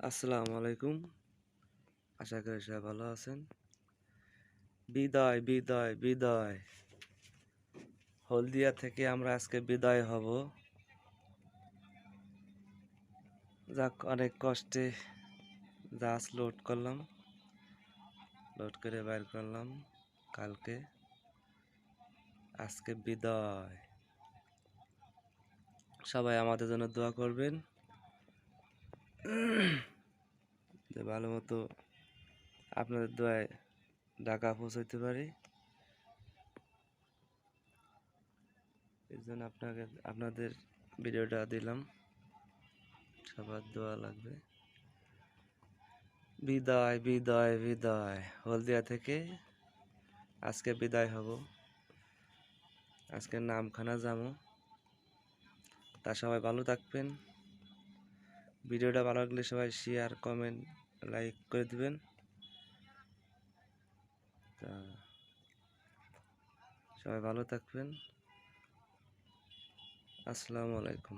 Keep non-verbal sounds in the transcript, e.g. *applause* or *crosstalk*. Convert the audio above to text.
আসসালামু আলাইকুম। আশা করি সবাই ভালো আছেন। বিদায় বিদায় বিদায়। হলদিয়া থেকে আমরা আজকে বিদায় হব। যাক, অনেক কষ্টে জাহাজ লোড করলাম। লোড করে বাইর করলাম কালকে। আজকে বিদায়। সবাই আমাদের জন্য দোয়া করবেন। *clears throat* যে ভালো মতো আপনাদের দোয়ায় ঢাকা পৌঁছাইতে পারি। এর জন্য আপনাকে, আপনাদের ভিডিওটা দিলাম। সবার দোয়া লাগবে। বিদায় বিদায় বিদায়। হলদিয়া থেকে আজকে বিদায় হব। আজকে নামখানা যাব। তা সবাই ভালো থাকবেন। ভিডিওটা ভালো লাগলে সবাই শেয়ার কমেন্ট লাইক করে দিবেন। তা, সবাই ভালো থাকবেন। আসসালামু আলাইকুম।